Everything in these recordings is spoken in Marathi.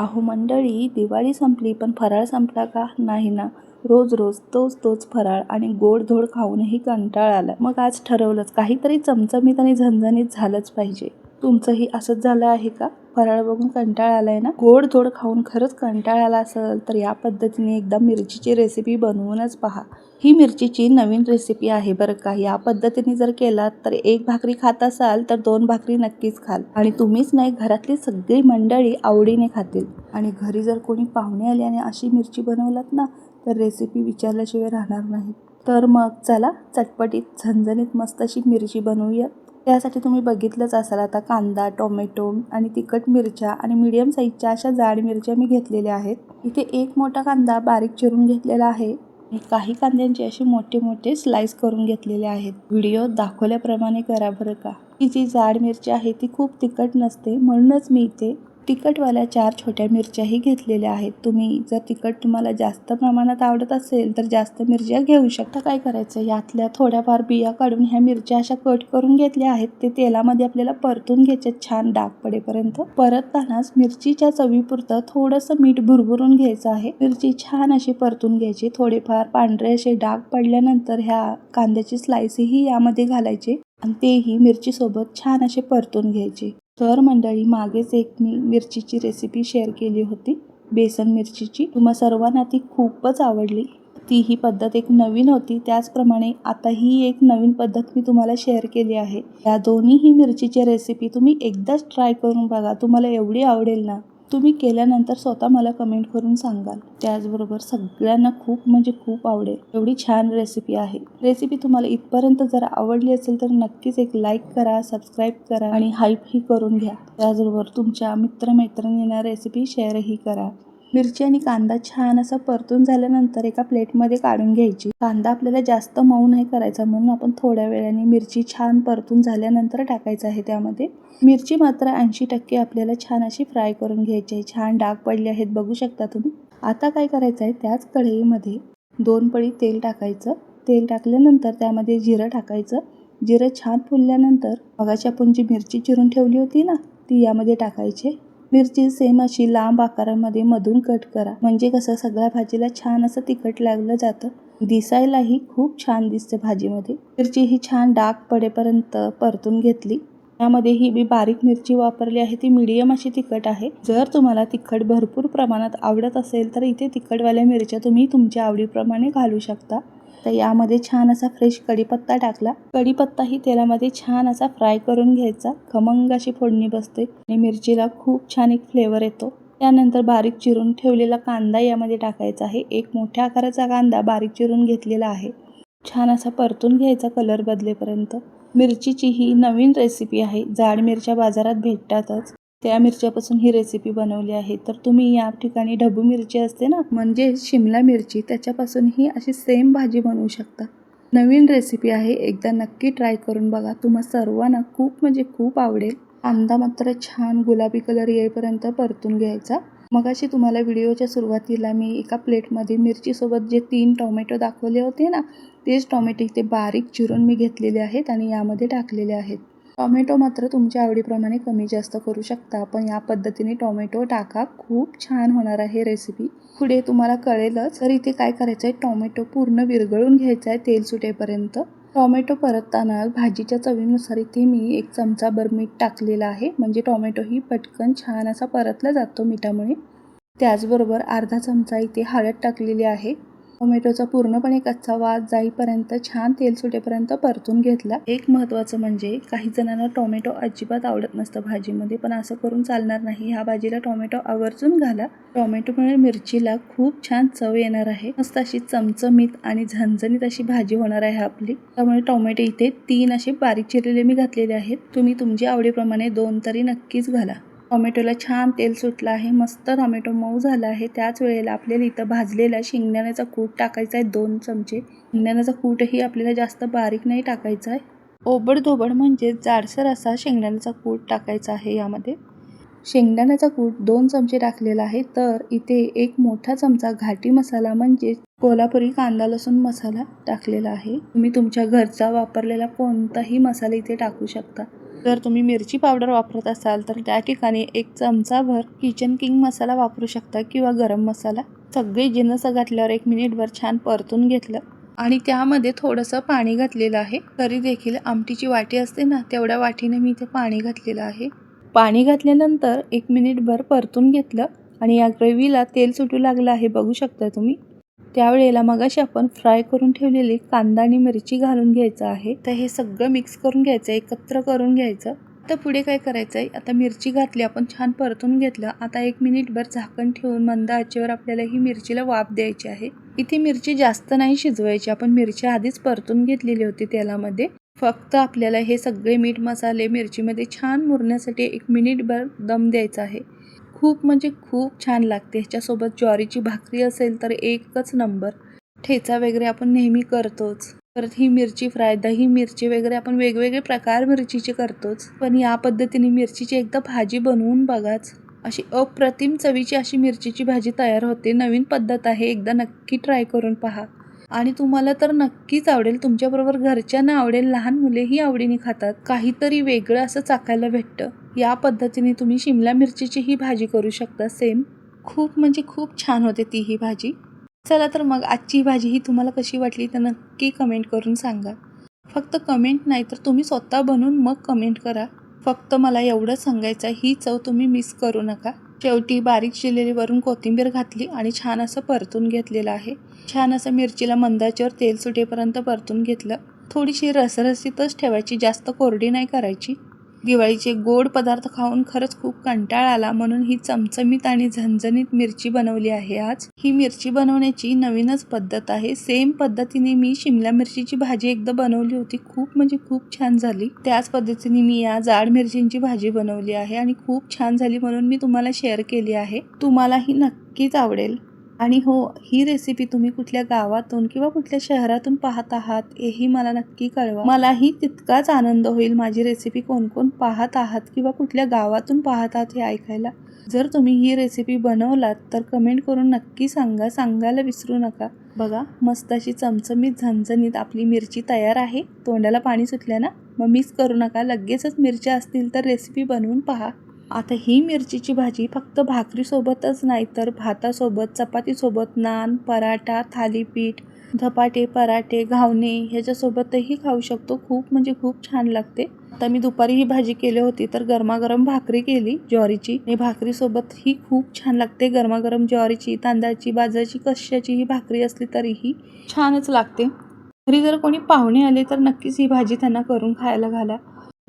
अहो मंडळी दिवाळी संपली पण फराळ संपला का? नाही ना. रोज रोज तोच तोच फराळ आणि गोडधोड खाऊनही कंटाळा आला. मग आज ठरवलंच काहीतरी चमचमीत आणि झणझणीत झालंच पाहिजे. तुमचंही असंच झालं आहे का? फराळ बघून कंटाळा आलाय ना? गोड धोड खाऊन खरंच कंटाळा आला असेल तर या पद्धतीने एकदा मिरचीची रेसिपी बनवूनच पहा. ही मिरचीची नवीन रेसिपी आहे बरं का. या पद्धतीने जर केलात तर एक भाकरी खात असाल तर दोन भाकरी नक्कीच खाल. आणि तुम्हीच नाही घरातली सगळी मंडळी आवडीने खातील. आणि घरी जर कोणी पाहुणे आले आणि अशी मिरची बनवलात ना तर रेसिपी विचारल्याशिवाय राहणार नाही तर मग चला चटपटीत झणझणीत मस्त अशी मिरची बनवूया त्यासाठी तुम्ही बघितलंच असाल. आता कांदा टोमॅटो आणि तिखट मिरच्या आणि मीडियम साईजच्या अशा जाड मिरच्या मी घेतलेल्या आहेत. इथे एक मोठा कांदा बारीक चिरून घेतलेला आहे. काही कांद्यांचे असे मोठे मोठे स्लाइस करून घेतलेले आहेत. व्हिडिओ दाखवल्याप्रमाणे करा बरं का. ही जी जाड मिरची आहे ती खूप तिखट नसते म्हणूनच मी इथे तिखटवाल्या चार छोट्या मिरच्याही घेतलेल्या आहेत. तुम्ही जर तिखट तुम्हाला जास्त प्रमाणात आवडत असेल तर जास्त मिरच्या घेऊ शकता. काय करायचं? यातल्या थोड्याफार बिया काढून ह्या मिरच्या अशा कट करून घेतल्या आहेत. ते तेलामध्ये आपल्याला परतून घ्यायचे छान डाग पडेपर्यंत. परततानाच मिरचीच्या चवीपुरतं थोडंसं मीठ भुरभुरून घ्यायचं आहे. मिरची छान अशी परतून घ्यायची. थोडेफार पांढरे असे डाग पडल्यानंतर ह्या कांद्याची स्लाइसही यामध्ये घालायचे. आणि तेही मिरचीसोबत छान असे परतून घ्यायचे. तर मंडळी मागेच एक मी मिरचीची रेसिपी शेअर केली होती बेसन मिरचीची. तुम्हा सर्वांना ती खूपच आवडली. ती ही पद्धत एक नवीन होती. त्याचप्रमाणे आता ही एक नवीन पद्धत मी तुम्हाला शेअर केली आहे. या दोन्हीही मिरचीची रेसिपी तुम्ही एकदाच ट्राय करून बघा. तुम्हाला एवढी आवडेल ना. तुम्ही केल्यानंतर स्वतः मला कमेंट करून सांगाल. त्याचबरोबर सगळ्यांना खूप म्हणजे खूप आवडेल. एवढी छान रेसिपी आहे. रेसिपी तुम्हाला इथपर्यंत जर आवडली असेल तर नक्कीच एक लाईक करा सबस्क्राईब करा आणि हाईपही करून घ्या. त्याचबरोबर तुमच्या मित्रमैत्रिणींना रेसिपी शेअरही करा. मिरची आणि कांदा छान असा परतून झाल्यानंतर एका प्लेटमध्ये काढून घ्यायची. कांदा आपल्याला जास्त मऊ नाही करायचा म्हणून आपण थोड्या वेळाने मिरची छान परतून झाल्यानंतर टाकायचं आहे त्यामध्ये. मिरची मात्र ऐंशी टक्के आपल्याला छान अशी फ्राय करून घ्यायची आहे. छान डाग पडले आहेत बघू शकता तुम्ही. आता काय करायचं आहे त्याच कढईमध्ये दोन पळी तेल टाकायचं. तेल टाकल्यानंतर त्यामध्ये जिरं टाकायचं. जिरं छान फुलल्यानंतर मगाशी आपण जी मिरची चिरून ठेवली होती ना ती यामध्ये टाकायची. मिरची सेम अशी लांब आकारामध्ये मधून कट करा. म्हणजे कसं? सगळ्या भाजीला छान असं तिखट लागलं जातं. दिसायलाही खूप छान दिसते भाजीमध्ये. मिरची ही छान डाग पडेपर्यंत परतून घेतली. यामध्ये ही मी बारीक मिरची वापरली आहे. ती मिडियम अशी तिखट आहे. जर तुम्हाला तिखट भरपूर प्रमाणात आवडत असेल तर इथे तिखटवाल्या मिरच्या तुम्ही तुमच्या आवडीप्रमाणे घालू शकता. तर यामध्ये छान असा फ्रेश कढीपत्ता टाकला. कढीपत्ताही तेलामध्ये छान असा फ्राय करून घ्यायचा. खमंग अशी फोडणी बसते आणि मिरचीला खूप छान एक फ्लेवर येतो. त्यानंतर बारीक चिरून ठेवलेला कांदा यामध्ये टाकायचा आहे. एक मोठ्या आकाराचा कांदा बारीक चिरून घेतलेला आहे. छान असा परतून घ्यायचा कलर बदलेपर्यंत. मिरचीची ही नवीन रेसिपी आहे. जाड मिरच्या बाजारात भेटतातच. त्या मिरच्यापासून ही रेसिपी बनवली आहे. तर तुम्ही या ठिकाणी ढबू मिरची असते ना म्हणजे शिमला मिरची त्याच्यापासून ही अशी सेम भाजी बनवू शकता. नवीन रेसिपी आहे एकदा नक्की ट्राय करून बघा. तुम्हा सर्वांना खूप म्हणजे खूप आवडेल. कांदा मात्र छान गुलाबी कलर येईपर्यंत परतून घ्यायचा. मगाशी तुम्हाला व्हिडिओच्या सुरुवातीला मी एका प्लेटमध्ये मिरचीसोबत जे तीन टोमॅटो दाखवले होते ना तेच टोमॅटो इथे बारीक चिरून मी घेतलेले आहेत आणि यामध्ये टाकलेले आहेत. टॉमॅटो मात्र तुमच्या आवडीप्रमाणे कमी जास्त करू शकता. पण या पद्धतीने टॉमॅटो टाका. खूप छान होणार आहे रेसिपी पुढे तुम्हाला कळेलच तर इथे काय करायचं आहे टॉमॅटो पूर्ण विरघळून घ्यायचा आहे तेल सुटेपर्यंत. टॉमॅटो परतताना भाजीच्या चवीनुसार इथे मी एक चमचाभर मीठ टाकलेलं आहे. म्हणजे टॉमॅटो ही पटकन छान असा परतला जातो मिठामुळे. त्याचबरोबर अर्धा चमचा इथे हळद टाकलेली आहे. टोमॅटोचा पूर्णपणे कच्चा वास जाईपर्यंत छान तेल सुटेपर्यंत परतून घेतला. एक महत्त्वाचं म्हणजे काही जणांना टोमॅटो अजिबात आवडत नसतं भाजीमध्ये पण असं करून चालणार नाही. ह्या भाजीला टोमॅटो आवर्जून घाला. टोमॅटोमुळे मिरचीला खूप छान चव येणार आहे. मस्त अशी चमचमीत आणि झणझणीत अशी भाजी होणार आहे आपली. त्यामुळे टोमॅटो इथे तीन असे बारीक चिरलेले मी घातलेले आहेत. तुम्ही तुमच्या आवडीप्रमाणे दोन तरी नक्कीच घाला. टोमॅटोला छान तेल सुटलं आहे मस्त टोमॅटो मऊ झाला आहे. त्याच वेळेला आपल्याला इथं भाजलेला शेंगदाण्याचा कूट टाकायचा आहे दोन चमचे. शेंगदाण्याचा कूटही आपल्याला जास्त बारीक नाही टाकायचा आहे. ओबडधोबड म्हणजे जाडसर असा शेंगदाण्याचा कूट टाकायचा आहे यामध्ये. शेंगदाण्याचा कूट दोन चमचे टाकलेला आहे तर इथे एक मोठा चमचा घाटी मसाला म्हणजे कोल्हापुरी कांदा लसूण मसाला टाकलेला आहे. तुम्ही तुमच्या घरचा वापरलेला कोणताही मसाला इथे टाकू शकता. जर तुम्ही मिरची पावडर वापरत असाल तर त्या ठिकाणी एक चमचाभर किचन किंग मसाला वापरू शकता किंवा गरम मसाला. सगळे जिनस घातल्यावर एक मिनिटभर छान परतून घेतलं. आणि त्यामध्ये थोडंसं पाणी घातलेलं आहे. तरी देखील आमटीची वाटी असते ना तेवढ्या वाटीने मी इथे पाणी घातलेलं आहे. पाणी घातल्यानंतर एक मिनिटभर परतून घेतलं. आणि या ग्रेव्हीला तेल सुटू लागलं आहे बघू शकता तुम्ही. त्यावेळेला मगाशी आपण फ्राय करून ठेवलेली कांदा आणि मिरची घालून घ्यायचं आहे. तर हे सगळं मिक्स करून घ्यायचं एकत्र करून घ्यायचं. आता पुढे काय करायचं आहे? आता मिरची घातली आपण छान परतून घेतलं. आता एक मिनिटभर झाकण ठेवून मंद आचेवर आपल्याला ही मिरचीला वाफ द्यायची आहे. इथे मिरची जास्त नाही शिजवायची. आपण मिरची आधीच परतून घेतलेली होती तेलामध्ये. फक्त आपल्याला हे सगळे मीठ मसाले मिरचीमध्ये छान मुरण्यासाठी एक मिनिटभर दम द्यायचा आहे. खूप म्हणजे खूप छान लागते. ह्याच्यासोबत ज्वारीची भाकरी असेल तर एकच नंबर. ठेचा वगैरे आपण नेहमी करतोच. परत ही मिरची फ्राय दही मिरची वगैरे आपण वेगवेगळे प्रकार मिरचीचे करतोच. पण या पद्धतीने मिरचीची एकदा भाजी बनवून बघाच. अशी अप्रतिम चवीची अशी मिरचीची भाजी तयार होते. नवीन पद्धत आहे. एकदा नक्की ट्राय करून पहा. आणि तुम्हाला तर नक्कीच आवडेल. तुमच्याबरोबर घरच्यांना आवडेल लहान मुलेही आवडीने खातात. काहीतरी वेगळं असं चाकायला भेटतं. या पद्धतीने तुम्ही शिमला मिरचीची ही भाजी करू शकता. सेम. खूप म्हणजे खूप छान होते ती ही भाजी. चला तर मग आजची भाजी ही तुम्हाला कशी वाटली तर नक्की कमेंट करून सांगा. फक्त कमेंट नाही तर तुम्ही स्वतः बनवून मग कमेंट करा. फक्त मला एवढं सांगायचं आहे. ही चव तुम्ही मिस करू नका. शेवटी बारीक चिरलेली वरून कोथिंबीर घातली आणि छान असं परतून घेतलेलं आहे. छान असं मिरचीला मंदाच्यावर तेल सुटेपर्यंत परतून घेतलं. थोडीशी रसरसीतच ठेवायची जास्त कोरडी नाही करायची. दिवाळीचे गोड पदार्थ खाऊन खरंच खूप कंटाळा आला म्हणून ही चमचमीत आणि झणझणीत मिरची बनवली आहे आज. ही मिरची बनवण्याची नवीनच पद्धत आहे. सेम पद्धतीने मी शिमला मिरचीची भाजी एकदा बनवली होती. खूप म्हणजे खूप छान झाली. त्याच पद्धतीने मी या जाड मिरचींची भाजी बनवली आहे आणि खूप छान झाली म्हणून मी तुम्हाला शेअर केली आहे. तुम्हाला ही नक्कीच आवडेल. आणि हो ही रेसिपी तुम्ही कुठल्या गावातून किंवा कुठल्या शहरातून पाहत आहात हेही मला नक्की कळवा. मलाही तितकाच आनंद होईल माझी रेसिपी कोण कोण पाहत आहात किंवा कुठल्या गावातून पाहत आहात हे ऐकायला. जर तुम्ही ही रेसिपी बनवलात तर कमेंट करून नक्की सांगा. सांगायला विसरू नका. बघा मस्त अशी चमचमीत झणझणीत आपली मिरची तयार आहे. तोंडाला पाणी सुटल्या ना मग मिस करू नका. लगेचच मिरच्या असतील तर रेसिपी बनवून पहा. आता ही मिरचीची भाजी फक्त भाकरीसोबतच नाही तर भातासोबत चपातीसोबत नान पराठा थालीपीठ धपाटे पराठे घावणे ह्याच्यासोबतही खाऊ शकतो. खूप म्हणजे खूप छान लागते. आता मी दुपारी ही भाजी केली होती तर गरमागरम भाकरी केली ज्वारीची. आणि भाकरीसोबत ही खूप छान लागते. गरमागरम ज्वारीची तांदळाची बाजरीची कशाची ही भाकरी असली तरीही छानच लागते. घरी जर कोणी पाहुणे आले तर नक्कीच ही भाजी त्यांना करून खायला घाला.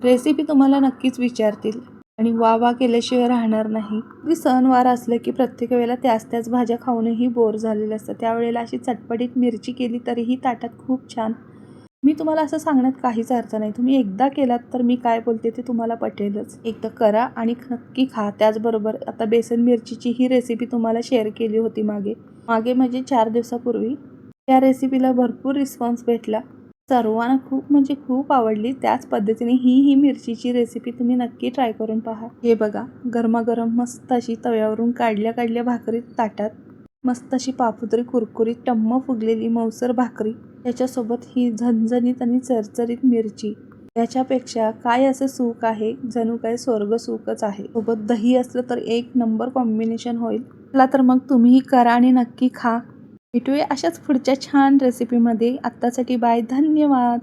रेसिपी तुम्हाला नक्कीच विचारतील. आणि वा वा केल्याशिवाय राहणार नाही. अगदी सणवार असलं की प्रत्येक वेळेला त्याच त्याच भाज्या खाऊनही बोर झालेलं असतं. त्यावेळेला अशी चटपटीत मिरची केली तरीही ताटात खूप छान. मी तुम्हाला असं सांगण्यात काहीच अर्थ नाही. तुम्ही एकदा केलात तर मी काय बोलते ते तुम्हाला पटेलच. एकदा करा आणि नक्की खा. त्याचबरोबर आता बेसन मिरचीची ही रेसिपी तुम्हाला शेअर केली होती मागे. मागे म्हणजे चार दिवसापूर्वी. त्या रेसिपीला भरपूर रिस्पॉन्स भेटला. सर्वांना खूप म्हणजे खूप आवडली. त्याच पद्धतीने ही ही मिरचीची रेसिपी तुम्ही नक्की ट्राय करून पहा. हे बघा गरमागरम मस्त अशी तव्यावरून काढल्या काढल्या भाकरी ताटात. मस्त अशी पापुद्री कुरकुरीत टम्म फुगलेली मौसर भाकरी. त्याच्यासोबत ही झणझणीत आणि चरचरीत मिरची. याच्यापेक्षा काय असं सुख आहे? जणू काय स्वर्ग सुखच आहे. सोबत दही असलं तर एक नंबर कॉम्बिनेशन होईल. चला तर मग तुम्हीही करा आणि नक्की खा. भेटूया अशाच पुढच्या छान रेसिपीमध्ये आत्तासाठी बाय धन्यवाद.